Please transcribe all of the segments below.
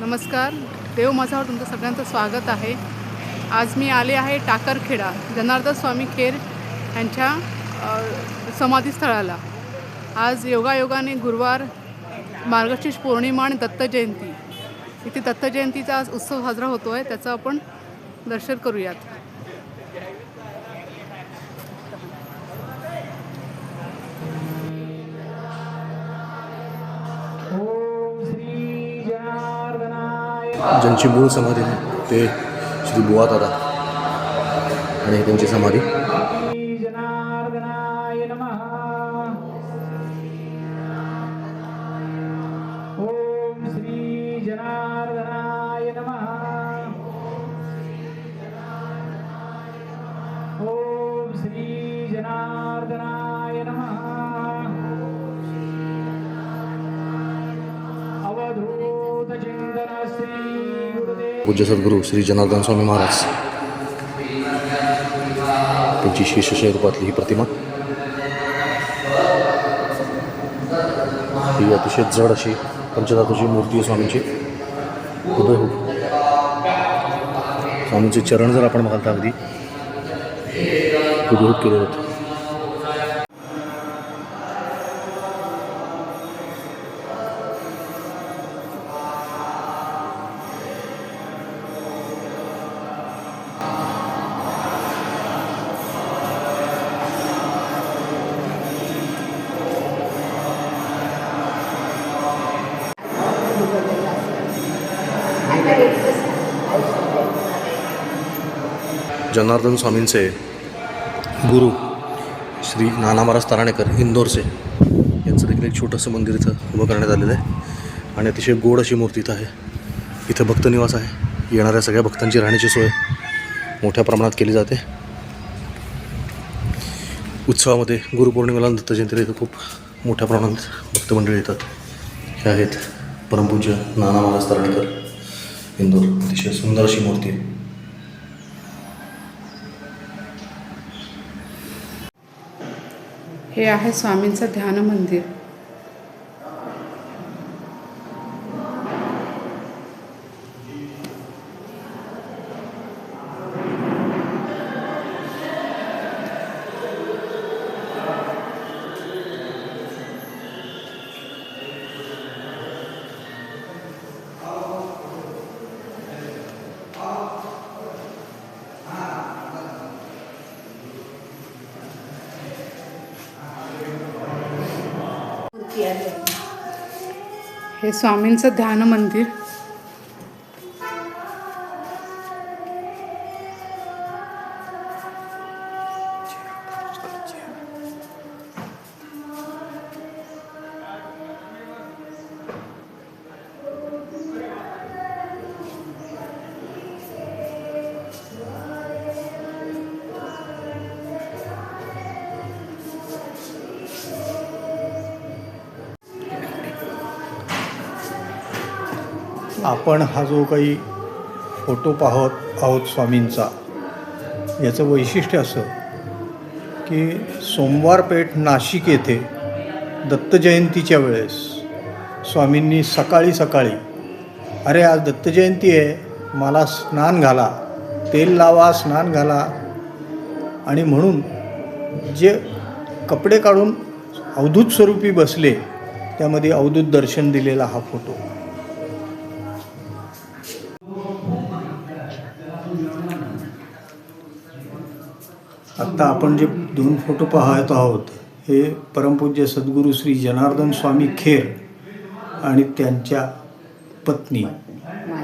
नमस्कार. देव माझावर तुमचं सगळ्यांचं स्वागत आहे. आज मी आले आहे टाकरखेडा जनार्दन स्वामी खेर यांच्या समाधीस्थळाला. आज योगायोगाने गुरुवार मार्गशीर्ष पौर्णिमा आणि दत्त जयंती. इथे दत्त जयंतीचा आज उत्सव साजरा होतो आहे त्याचं आपण दर्शन करूयात. ज्यांची मूळ समाधी आहे ते श्री बुवा दादा आणि त्यांची समाधी. पूज्य सद्गुरू श्री जनार्दन स्वामी महाराज. त्यांची शिष्य रूपातली ही प्रतिमा. ही अतिशय जड अशी पंचधातूची मूर्ती आहे स्वामींची. हुबेहूब हो. स्वामींचे चरण जर आपण बघाल तर अगदी हुबेहूब केले होते. जनार्दन स्वामींचे गुरु श्री नाना महाराज ताराणेकर इंदोरचे. यांचं देखील एक छोटंसं मंदिर इथं उभं करण्यात आलेलं आहे. आणि अतिशय गोड अशी मूर्ती इथं आहे. इथं भक्तनिवास आहे. येणाऱ्या सगळ्या भक्तांची राहण्याची सोय मोठ्या प्रमाणात केली जाते. उत्सवामध्ये गुरुपौर्णिमेला दत्त जयंतीला इथं खूप मोठ्या प्रमाणात भक्तमंडळी येतात. हे आहेत परमपूज्य नाना महाराज ताराणेकर. इंदोर. अतिशय सुंदर अशी मूर्ती आहे. हे आहे स्वामींचं ध्यान मंदिर हे स्वामींचं ध्यान मंदिर आपण हा जो काही फोटो पाहत आहोत स्वामींचा याचं वैशिष्ट्य असं की सोमवारपेठ नाशिक येथे दत्तजयंतीच्या वेळेस स्वामींनी सकाळी सकाळी अरे आज दत्तजयंती आहे मला स्नान घाला तेल लावा स्नान घाला. आणि म्हणून जे कपडे काढून अवधूत स्वरूपी बसले त्यामध्ये अवधूत दर्शन दिलेला हा फोटो. आत्ता आपण जे दोन फोटो पाहत आहोत हे परमपूज्य सद्गुरू श्री जनार्दन स्वामी खेर आणि त्यांच्या पत्नी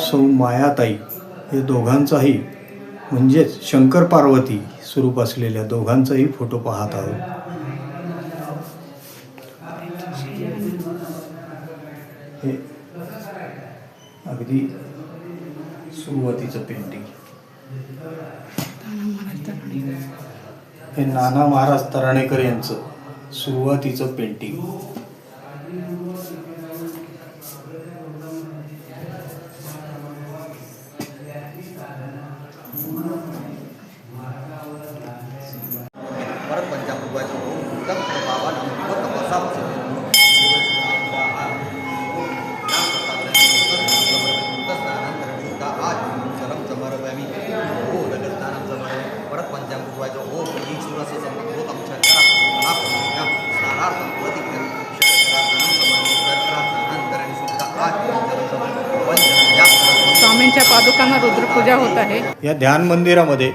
सौ मायाताई हे दोघांचाही म्हणजेच शंकर पार्वती स्वरूप असलेल्या दोघांचाही फोटो पाहत आहोत. हे अगदी सुरुवातीचं पेंटिंग हे नाना महाराज तराणेकर यांचं सुरुवातीचं पेंटिंग रुद्रपूजा होत आहे. या ध्यान मंदिरामध्ये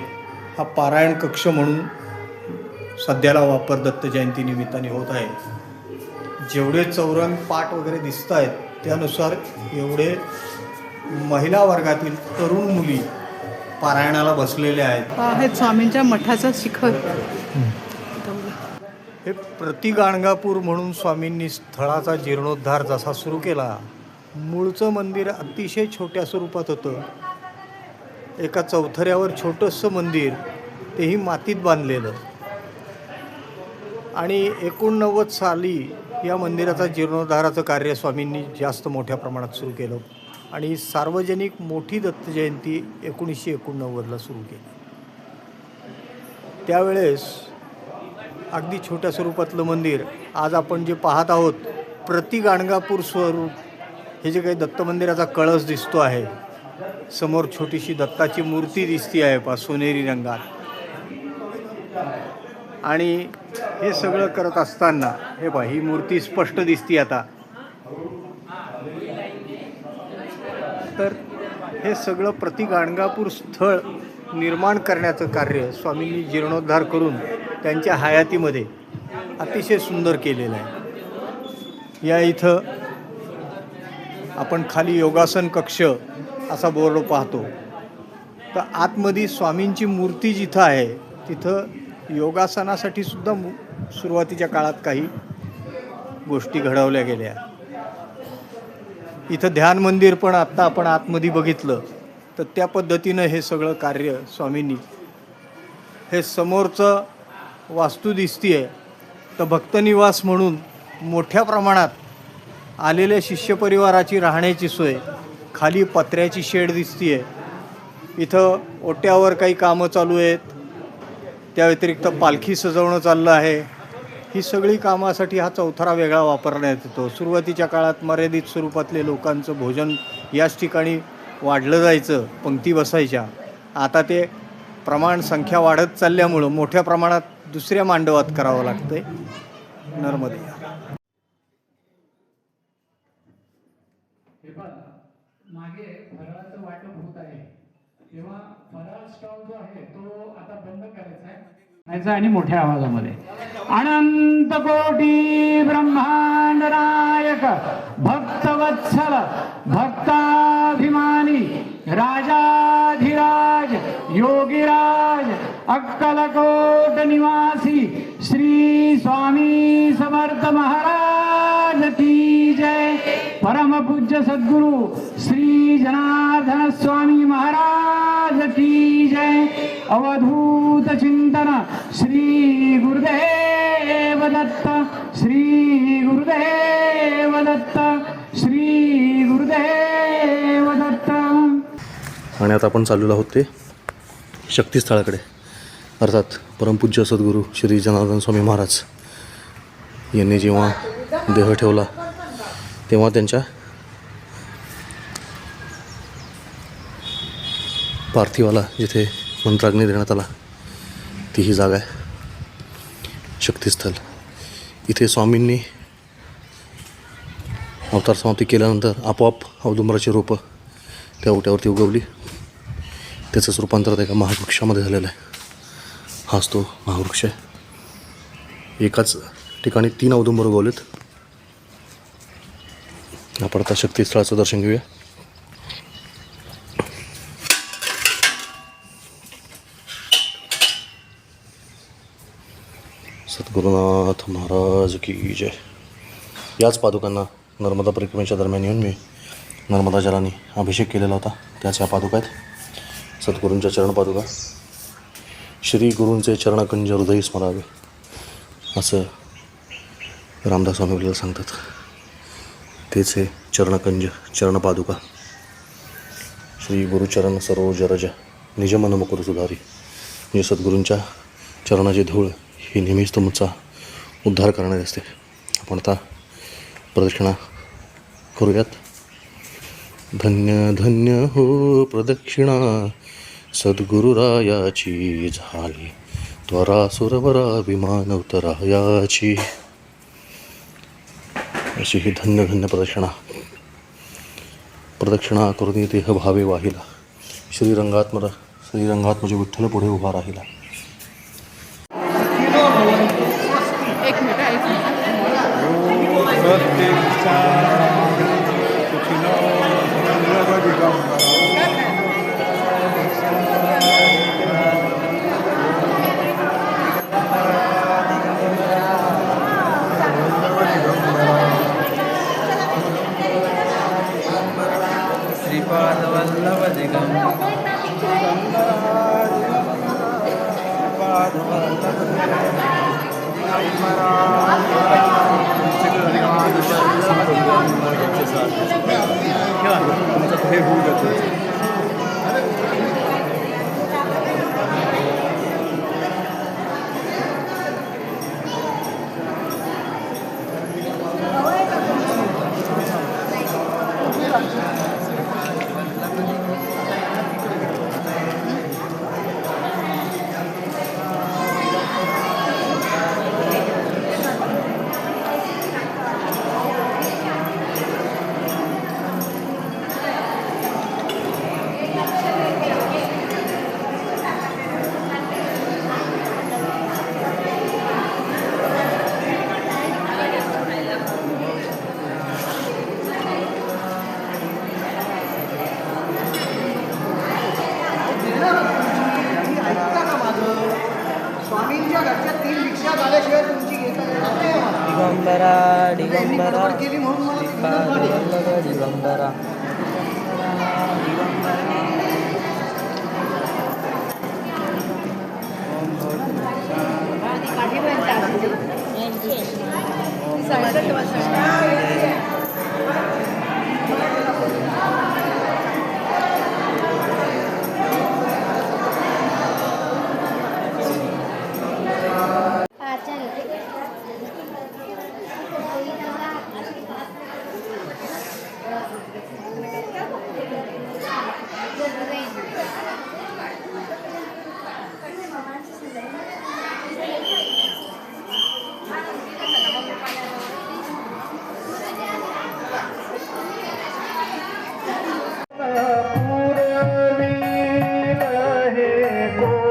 हा पारायण कक्ष म्हणून सध्याला वापर दत्त जयंती निमित्ताने होत आहे. जेवढे चौरंग पाठ वगैरे दिसत आहेत त्यानुसार एवढे महिला वर्गातील तरुण मुली पारायणाला बसलेल्या आहेत. हा आहे स्वामींच्या मठाचं शिखर. हे प्रति गाणगापूर म्हणून स्वामींनी स्थळाचा जीर्णोद्धार जसा सुरू केला मूळचं मंदिर अतिशय छोट्या स्वरूपात होतं. एका चौथऱ्यावर छोटंसं मंदिर तेही मातीत बांधलेलं. आणि एकोणनव्वद साली या मंदिराचा जीर्णोद्धाराचं कार्य स्वामींनी जास्त मोठ्या प्रमाणात सुरू केलं आणि सार्वजनिक मोठी दत्तजयंती एकोणीसशे एकोणनव्वदला सुरू केली. त्यावेळेस अगदी छोट्या स्वरूपातलं मंदिर आज आपण जे पाहत आहोत प्रति गाणगापूर स्वरूप हे जे काही दत्त मंदिराचा कळस दिसतो आहे समोर छोटीशी दत्ताची मूर्ती दिसती आहे पा सोनेरी रंगात. आणि हे सगळं करत असताना हे पा ही मूर्ती स्पष्ट दिसती आता. तर हे सगळं प्रति गाणगापूर स्थळ निर्माण करण्याचं कार्य स्वामींनी जीर्णोद्धार करून त्यांच्या हयातीमध्ये अतिशय सुंदर केलेलं आहे. या इथं आपण खाली योगासन कक्ष असा बोर्ड पाहतो. तर आतमध्ये स्वामींची मूर्ती जिथं आहे तिथं योगासनासाठी सुद्धा मु सुरुवातीच्या काळात काही गोष्टी घडवल्या गेल्या. इथं ध्यान मंदिर पण आत्ता आपण आतमध्ये बघितलं तर त्या पद्धतीनं हे सगळं कार्य स्वामींनी हे समोरचं वास्तू दिसतीये तर भक्तनिवास म्हणून मोठ्या प्रमाणात आलेल्या शिष्यपरिवाराची राहण्याची सोय खाली पत्र्याची शेड दिसतीये. इथं ओट्यावर काही कामं चालू आहेत. त्या व्यतिरिक्त पालखी सजवणं चाललं आहे. ही सगळी कामासाठी हा चौथरा वेगळा वापरण्यात येतो. सुरुवातीच्या काळात मर्यादित स्वरूपातले लोकांचं भोजन याच ठिकाणी वाढलं जायचं पंक्ती बसायच्या. आता ते प्रमाण संख्या वाढत चालल्यामुळं मोठ्या प्रमाणात दुसऱ्या मांडवात करावं लागतं नर्मदे हे पण मागे फराळाचं वाटप होत आहे तेव्हा फराळ स्टॉल जो आहे तो आता बंद करायचा आहे. आणि मोठ्या आवाजामध्ये. अनंत कोटी ब्रह्मांड नायक भक्तवत्सल भक्ताभिमानी राजाधिराज योगीराज अक्कलकोट निवासी श्री स्वामी समर्थ महाराज की जय. परम पूज्य सद्गुरु श्री जनार्दन स्वामी महाराज. की जय। अवधूत चिंतन श्री गुरुदेव दत्त श्री गुरुदेव दत्त श्री गुरुदेव दत्त आणि आता आपण चाललेलो आहोत ते शक्तिस्थळाकडे. अर्थात परमपूज्य सद्गुरू श्री जनार्दन स्वामी महाराज यांनी जेव्हा देह ठेवला तेव्हा त्यांच्या पार्थिवाला जिथे मंत्राग्नी देण्यात आला ती ही जागा आहे. शक्तिस्थल. इथे स्वामींनी अवतार समाप्ती केल्यानंतर आपोआप औदुंबराची रोपं त्या ओट्यावरती उगवली. त्याचंच रूपांतर त्या एका महावृक्षामध्ये झालेलं आहे. हाच तो महावृक्ष आहे. एकाच ठिकाणी तीन औदुंबर उगवलेत. आपण आता शक्तीस्थळाचं दर्शन घेऊया. गुरुनाथ महाराज की जय. याच पादुकांना नर्मदा परिक्रमेच्या दरम्यान येऊन मी नर्मदा जलाने अभिषेक केलेला होता. त्याच या पादुका आहेत. सद्गुरूंच्या चरणपादुका श्री गुरूंचे चरणकंज हृदय स्मरावे. असं रामदास स्वामी आपल्याला सांगतात. तेच हे चरणकंज चरणपादुका श्री गुरुचरण सरोज रज. निजमन मुकुर सुधारी. म्हणजे सद्गुरूंच्या चरणाची धूळ ही नेहमीच तुमचा उद्धार करणारी असते. आपण आता प्रदक्षिणा करूयात. धन्य धन्य हो प्रदक्षिणा. सद्गुरुरायाची झाली. त्वरा सुरवरा विमानवतरायाची अशी ही धन्य धन्य प्रदक्षिणा. प्रदक्षिणा करून देह भावे वाहिला. श्रीरंगात्मर श्रीरंगात्मजी विठ्ठल पुढे उभा राहिला. birthday star, you. know, असं ठेवा तुमचं हे होऊ देतो Lord.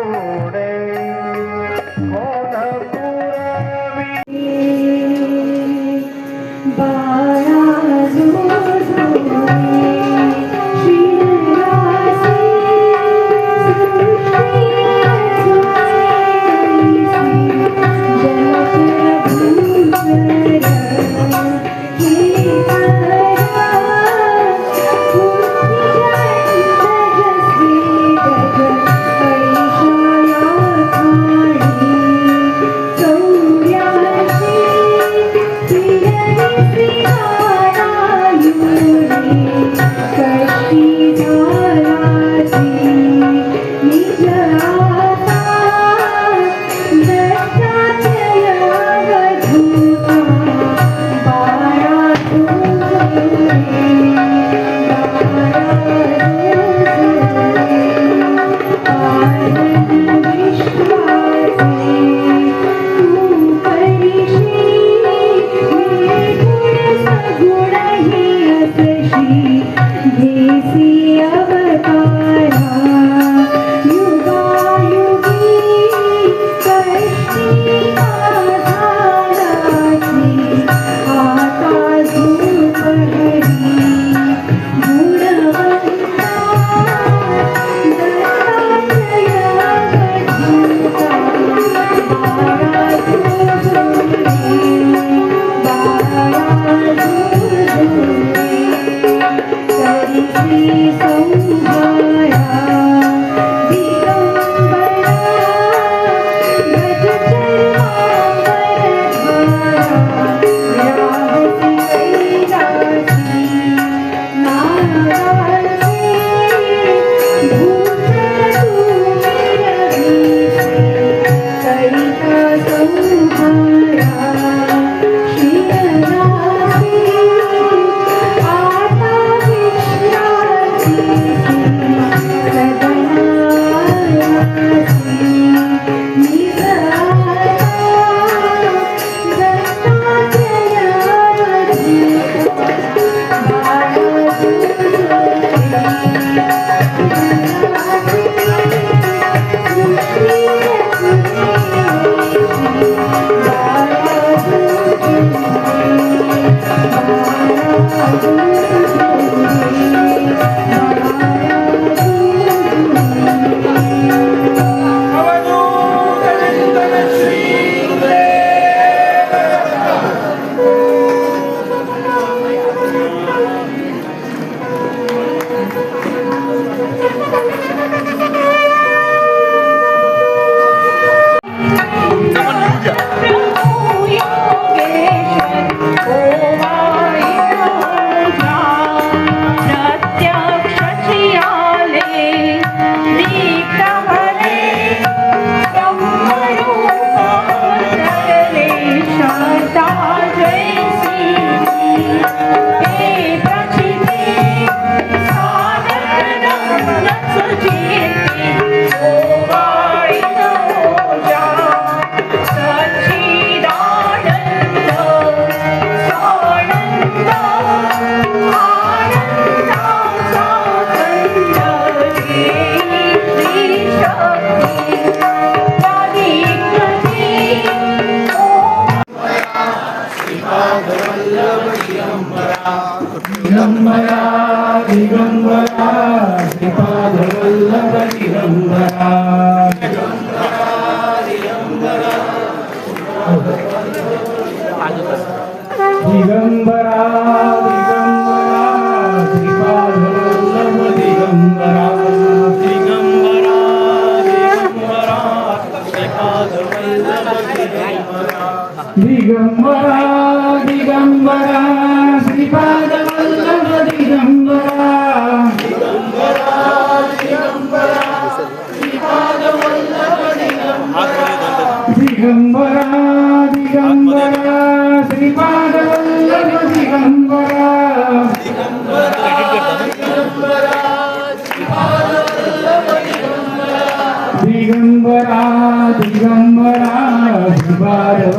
दिगंबरा दिगंबरा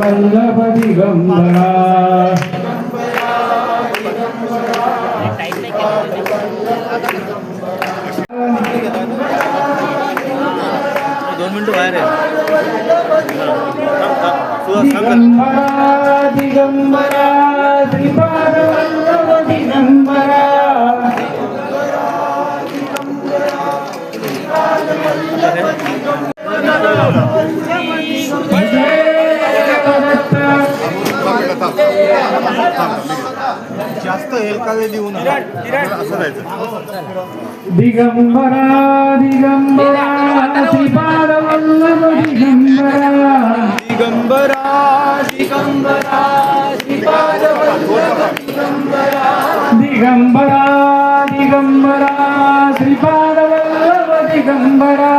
श्रीपाद वल्लभ दिगंबरा दोन मिनटं बाहेर दिगंबरा दिगंबरा श्रीपाद वल्लभ दिगंबरा जास्त हेलकावे देऊ नका. असं जायचं. दिगंबरा दिगंबरा श्रीपाद वल्लभ दिगंबरा. दिगंबरा दिगंबरा श्रीपाद दिगंबरा. दिगंबरा श्रीपाद वल्लभ दिगंबरा दिगंबरा.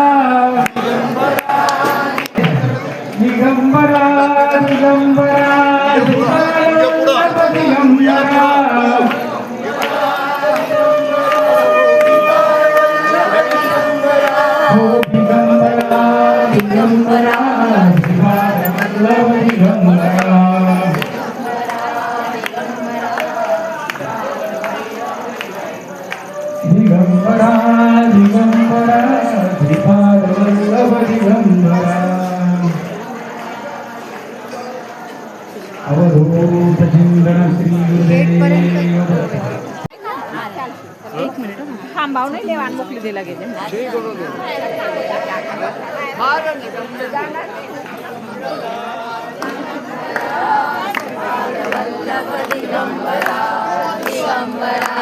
एक मिनिट थांबाव नाही लेवान मोकली दिला गेले. दिगंबरा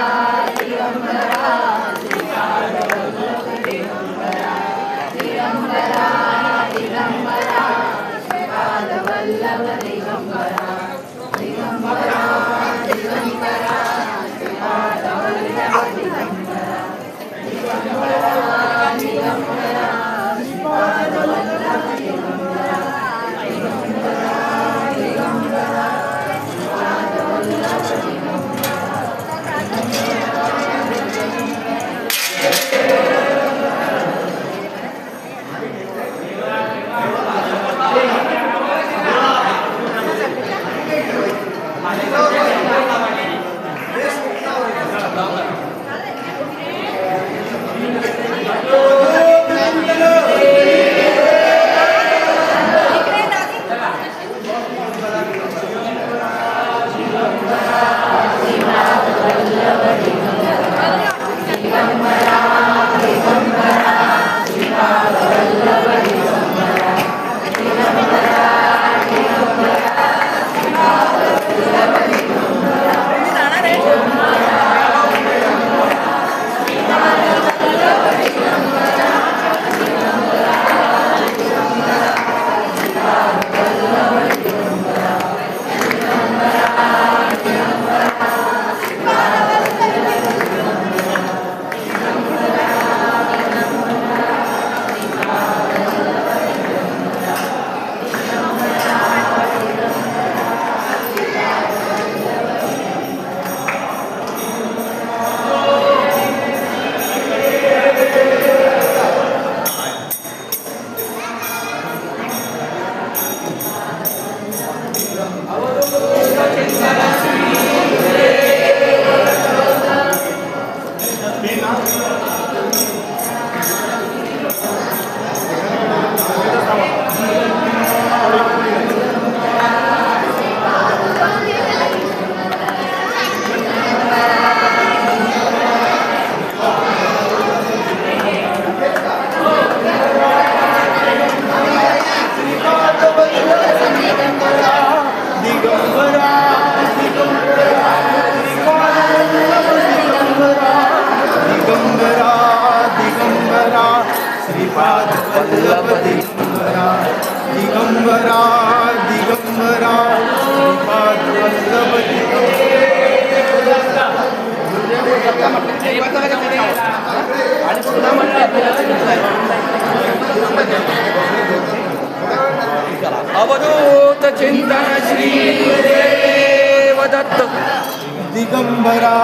दिगंबरा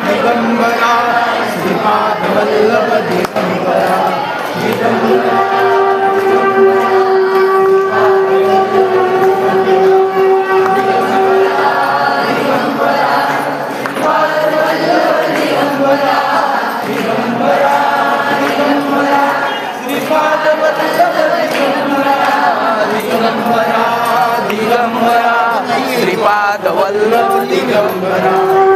दिगंबरा श्रीपाद वल्लभ दिगंबरा दिगंबरा श्रीपाद वल्लभ दिगंबरा